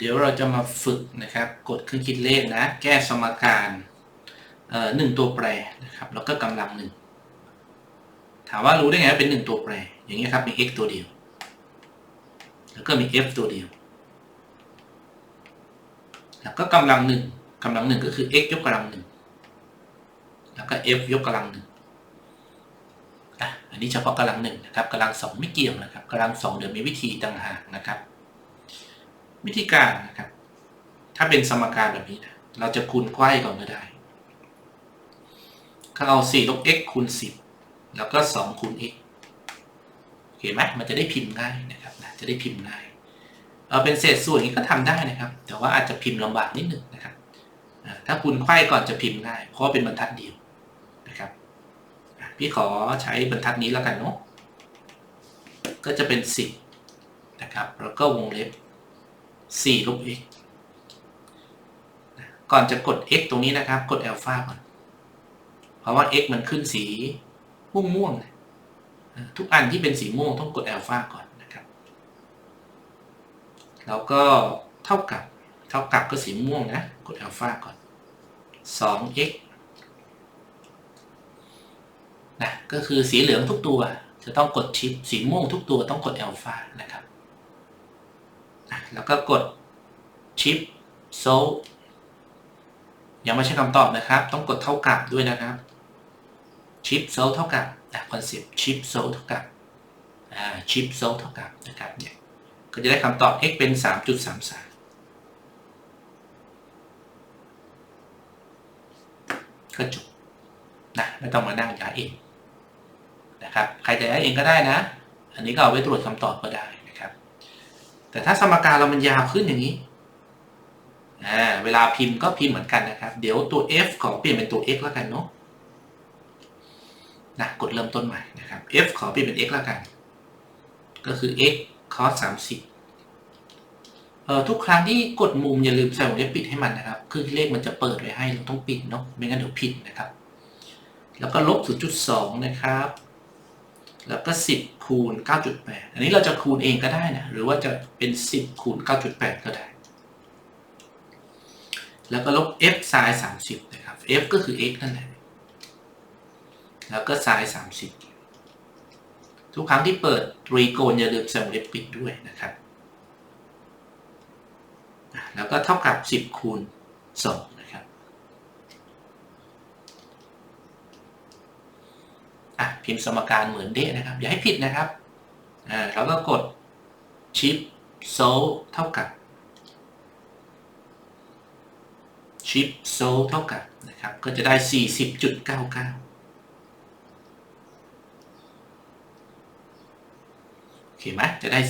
เดี๋ยวเราจะมาฝึกนะครับ กดเครื่องคิดเลขนะ แก้สมการเอ่อหนึ่งตัวแปรนะครับ แล้วก็กำลังหนึ่ง ถามว่ารู้ได้ไงว่าเป็นหนึ่งตัวแปร อย่างนี้ยครับ มี x ตัวเดียว แล้วก็มี f ตัวเดียว แล้วก็กำลังหนึ่งกำลังหนึ่งก็คือ x ยกกำลังหนึ่ง แล้วก็ f ยกกำลังหนึ่งอะอันนี้เฉพาะกำลังหนึ่งนะครับกำลังสองไม่เกี่ยวนะครับกำลังสองเดี๋ยวมีวิธีต่างหากนะครับ วิธีการนะครับ ถ้าเป็นสมการแบบนี้นะเราจะคูณไขว้ก่อนก็ได้ก็เอา4ลบ x คูณ 10 แล้วก็ 2 คูณ x โอเคไหมมันจะได้พิมพ์ง่ายนะครับนะจะได้พิมพ์ง่ายเอาเป็นเศษส่วนอย่างนี้ก็ทำได้นะครับ แต่ว่าอาจจะพิมพ์ลำบากนิดหนึ่งนะครับถ้าคูณไขว้ก่อนจะพิมพ์ง่าย เพราะเป็นบรรทัดเดียวนะครับพี่ขอใช้บรรทัดนี้แล้วกันเนาะก็จะเป็น 10นะครับแล้วก็วงเล็บ 4ลบ x ก่อนจะกด x ตรงนี้นะครับ กดอัลฟาก่อน เพราะว่า x มันขึ้นสีม่วงม่วงๆทุกอันที่เป็นสีม่วงต้องกดอัลฟาก่อนนะครับ แล้วก็เท่ากับ เท่ากับก็สีม่วงนะ กดอัลฟาก่อน 2x นะก็คือสีเหลืองทุกตัวจะต้องกดชิป สีม่วงทุกตัวต้องกดอัลฟานะครับ แล้วก็กดชิปโซยังไม่ใช่คำตอบนะครับ ต้องกดเท่ากับด้วยนะครับชิปโซเท่ากับนะคอนเซปต์ชิปโซเท่ากับอ่าชิปโซเท่ากับนะครับเนี่ยก็จะได้คำตอบ x เป็น 3.33ก็จบนะไม่ต้องมานั่งย้ายเองนะครับใครจะย้ายเองก็ได้นะ อันนี้ก็เอาไว้ตรวจคำตอบก็ได้ แต่ถ้าสมการเรามันยาวขึ้นอย่างนี้เวลาพิมพ์ก็พิมพ์เหมือนกันนะครับ เดี๋ยวตัว f ขอเปลี่ยนเป็นตัว x แล้วกันเนาะนะกดเริ่มต้นใหม่นะครับ f ขอเปลี่ยนเป็น x แล้วกัน ก็คือ x cos 30เอ่อทุกครั้งที่กดมุมอย่าลืมใส่วงเล็บปิดให้มันนะครับ คือเลขมันจะเปิดไว้ให้เราต้องปิดเนาะไม่งั้นเดี๋ยวผิดนะครับ แล้วก็ลบ0.2นะครับ แล้วก็ 10 คูณ 9.8 อันนี้เราจะคูณเองก็ได้นะ หรือว่าจะเป็น 10 คูณ 9.8 ก็ได้ แล้วก็ลบ f ไซน์ 30 นะครับ f ก็คือ x นั่นแหละ แล้วก็ไซน์ 30 ทุกครั้งที่เปิดตรีโกณอย่าลืมใส่วงเล็บปิดด้วยนะครับ แล้วก็เท่ากับ 10 คูณ 2 นะครับ อะพิมพ์สมการเหมือนเดะนะครับ อย่าให้ผิดนะครับอ่าแล้วก็กดชิปโซเท่ากับชิปโซเท่ากับนะครับก็จะได้ 40.99โอเคไหมจะได้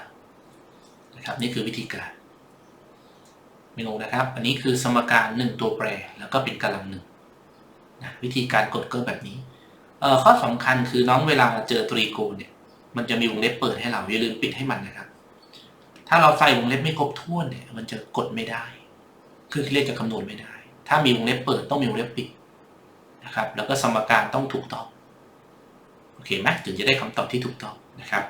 40.99 นะครับ นี่คือวิธีการไม่งงนะครับ อันนี้คือสมการ 1 ตัวแปร แล้วก็เป็นกำลังหนึ่งนะวิธีการกดก็แบบนี้ ข้อสำคัญคือน้องเวลาเจอตรีโกณเนี่ย มันจะมีวงเล็บเปิดให้เราอย่าลืมปิดให้มันนะครับ ถ้าเราใส่วงเล็บไม่ครบถ้วนเนี่ย มันจะกดไม่ได้คือเลขจะคำนวณไม่ได้ ถ้ามีวงเล็บเปิดต้องมีวงเล็บปิดนะครับ แล้วก็สมการต้องถูกต้อง โอเคไหมถึงจะได้คำตอบที่ถูกต้องนะครับ